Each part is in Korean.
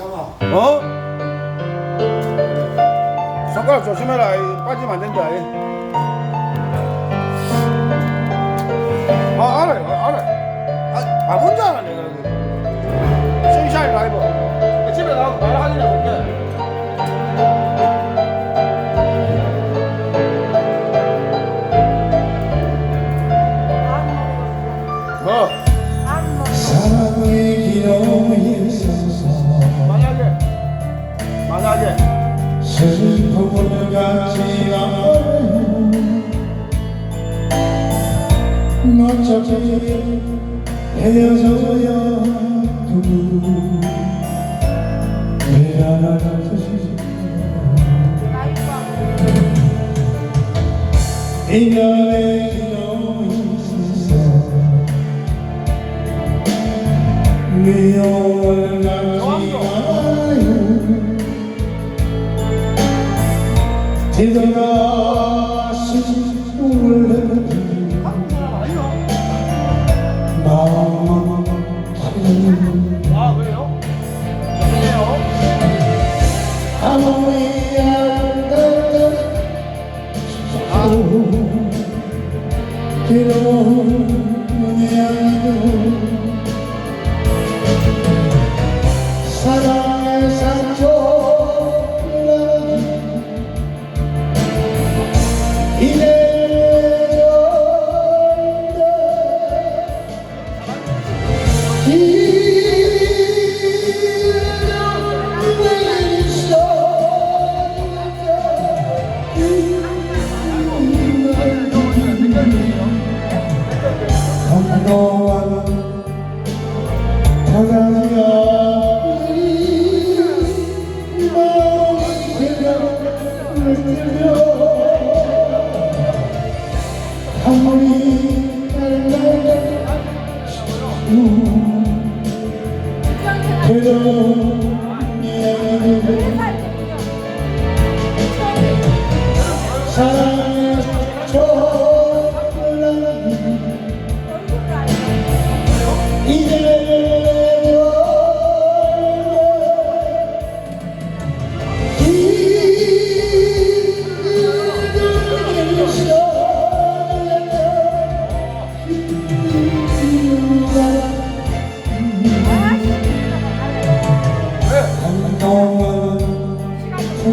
어? 손가락 조심해라. 이 빠지면 안 된다. 이. 아, 알아요. 아, 알아요. 아, 아, 뭔지 알아, 내가. 그. sunshine 라이브. 집에 가서 바로 확인해 볼게. 뭐? 사랑의 기로에 만약에. 슬픔을 갖지 않아요 어차피 헤어져야 두고 미안한 듯이 인연의 기로에 있어서 미움을 갖 뒤돌아서 울는 마음 아픈 아, 그래요? 그래요? 아무리 안다고 괴로 아무리 날날 사랑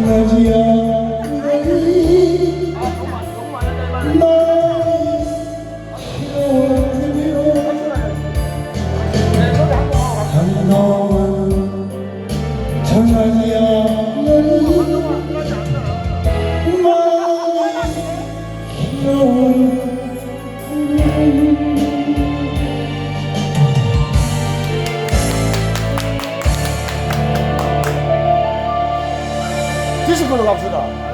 통하 是不能告诉的。